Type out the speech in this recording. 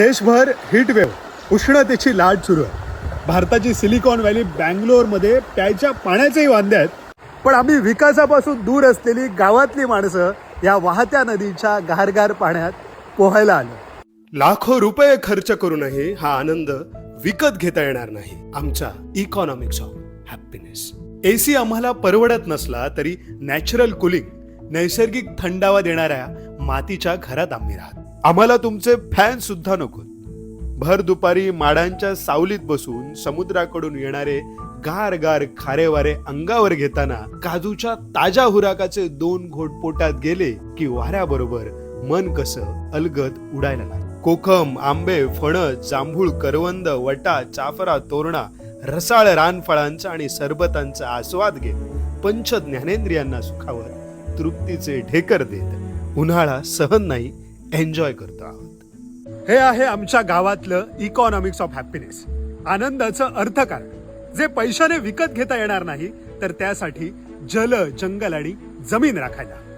देशभर heat wave उष्णतेची लाट सुरू आहे. भारताची सिलिकॉन व्हॅली बँगलोरमध्ये प्यायच्या पाण्याचेही वांदे आहेत. पण आम्ही विकासापासून दूर असलेली गावातली माणसं या वाहत्या नदीच्या गारगार पाण्यात पोहायला आलो. लाखो रुपये खर्च करूनही हा आनंद विकत घेता येणार नाही. आमच्या इकॉनॉमिक्स ऑफ हॅपीनेस एसी आम्हाला परवडत नसला तरी नॅचरल कुलिंग नैसर्गिक थंडावा देणाऱ्या मातीच्या घरात आम्ही राहतो. आम्हाला तुमचे फॅन सुद्धा नको भर दुपारी माडांच्या सावलीत बसून समुद्राकडून येणारे गार गार खारे वारे अंगावर घेताना काजूच्या ताज्या हुराकाचे दोन घोट पोटात गेले की वाऱ्याबरोबर मन कसं अलगद उडायला लागलं. कोकम आंबे फणस जांभूळ करवंद वटा चाफरा तोरणा रसाळ रानफळांचा आणि सरबतांचा आस्वाद घेत पंच ज्ञानेंद्रियांना सुखावर तृप्तीचे ढेकर देत उन्हाळा सहन नाही एन्जॉय करतो आहोत. हे आहे आमच्या गावातलं इकॉनॉमिक्स ऑफ हॅपीनेस आनंदाचं अर्थकारण. जे पैशाने विकत घेता येणार नाही तर त्यासाठी जल जंगल आणि जमीन राखायला.